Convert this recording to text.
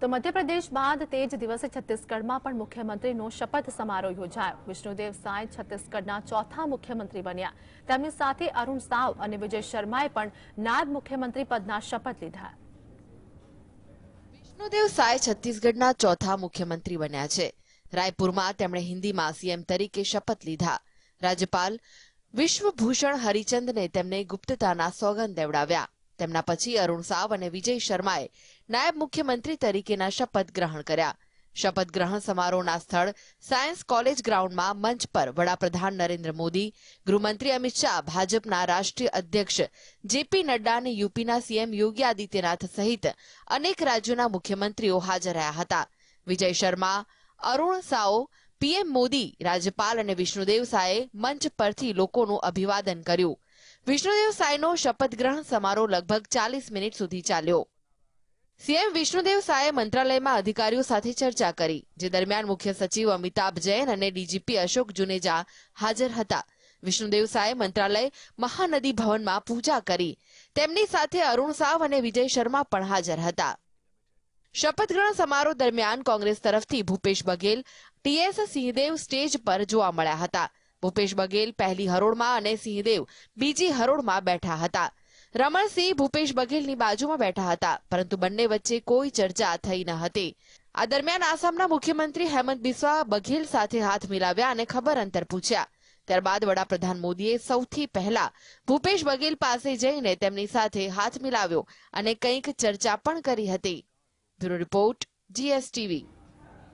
તો મધ્યપ્રદેશ બાદ તે જ દિવસે છત્તીસગઢમાં પણ મુખ્યમંત્રીનો શપથ સમારોહ યોજાયો. વિષ્ણુદેવ સાંઈ છત્તીસગઢના ચોથા મુખ્યમંત્રી બન્યા. તેમની સાથે અરુણ સાવ અને વિજય શર્માએ પણ નાયબ મુખ્યમંત્રી પદના શપથ લીધા. વિષ્ણુદેવ સાંઈ છત્તીસગઢના ચોથા મુખ્યમંત્રી બન્યા છે. રાયપુરમાં તેમણે હિન્દીમાં સીએમ તરીકે શપથ લીધા. રાજ્યપાલ વિશ્વભૂષણ હરિચંદને તેમને ગુપ્તતાના સોગંદ દેવડાવ્યા. તેમના પછી અરુણ સાવ અને વિજય શર્માએ નાયબ મુખ્યમંત્રી તરીકેના શપથ ગ્રહણ કર્યા. શપથ ગ્રહણ સમારોહના સ્થળ સાયન્સ કોલેજ ગ્રાઉન્ડમાં મંચ પર વડાપ્રધાન નરેન્દ્ર મોદી, ગૃહમંત્રી અમિત શાહ, ભાજપના રાષ્ટ્રીય અધ્યક્ષ જેપી નડ્ડા અને યુપીના સીએમ યોગી આદિત્યનાથ સહિત અનેક રાજ્યોના મુખ્યમંત્રીઓ હાજર રહ્યા હતા. વિજય શર્મા, અરુણ સાઓ પીએમ મોદી, રાજ્યપાલ અને વિષ્ણુદેવ સાએ મંચ પરથી લોકોનું અભિવાદન કર્યું. વિષ્ણુદેવ સાયનો શપથ ગ્રહણ સમારોહ લગભગ ચાલીસ મિનિટ સુધી ચાલ્યો. સીએમ વિષ્ણુદેવ સાયે મંત્રાલયમાં અધિકારીઓ સાથે ચર્ચા કરી, જે દરમિયાન મુખ્ય સચિવ અમિતાભ જૈન અને ડીજીપી અશોક જુનેજા હાજર હતા. વિષ્ણુદેવ સાએ મંત્રાલય મહાનદી ભવનમાં પૂજા કરી. તેમની સાથે અરુણ સાવ અને વિજય શર્મા પણ હાજર હતા. શપથ ગ્રહણ સમારોહ દરમિયાન કોંગ્રેસ તરફથી ભૂપેશ બઘેલ ટીએસ સિંહદેવ સ્ટેજ પર જોવા મળ્યા હતા. ભૂપેશ બઘેલ, પહેલી હરોળમાં અને સિંહદેવ. બીજી હરોળમાં બેઠા હતા. રમણસિંહ ભૂપેશ બઘેલની બાજુમાં બેઠા હતા, પરંતુ બંને વચ્ચે કોઈ ચર્ચા થઈ ન હતી. આ દરમિયાન આસામના મુખ્યમંત્રી હેમંત બિસ્વા બઘેલ સાથે હાથ મિલાવ્યા અને ખબર અંતર પૂછ્યા. ત્યારબાદ વડાપ્રધાન મોદીએ સૌથી પહેલા ભૂપેશ બઘેલ પાસે જઈને તેમની સાથે હાથ મિલાવ્યો અને કંઈક ચર્ચા પણ કરી હતી. Bureau report, GSTV.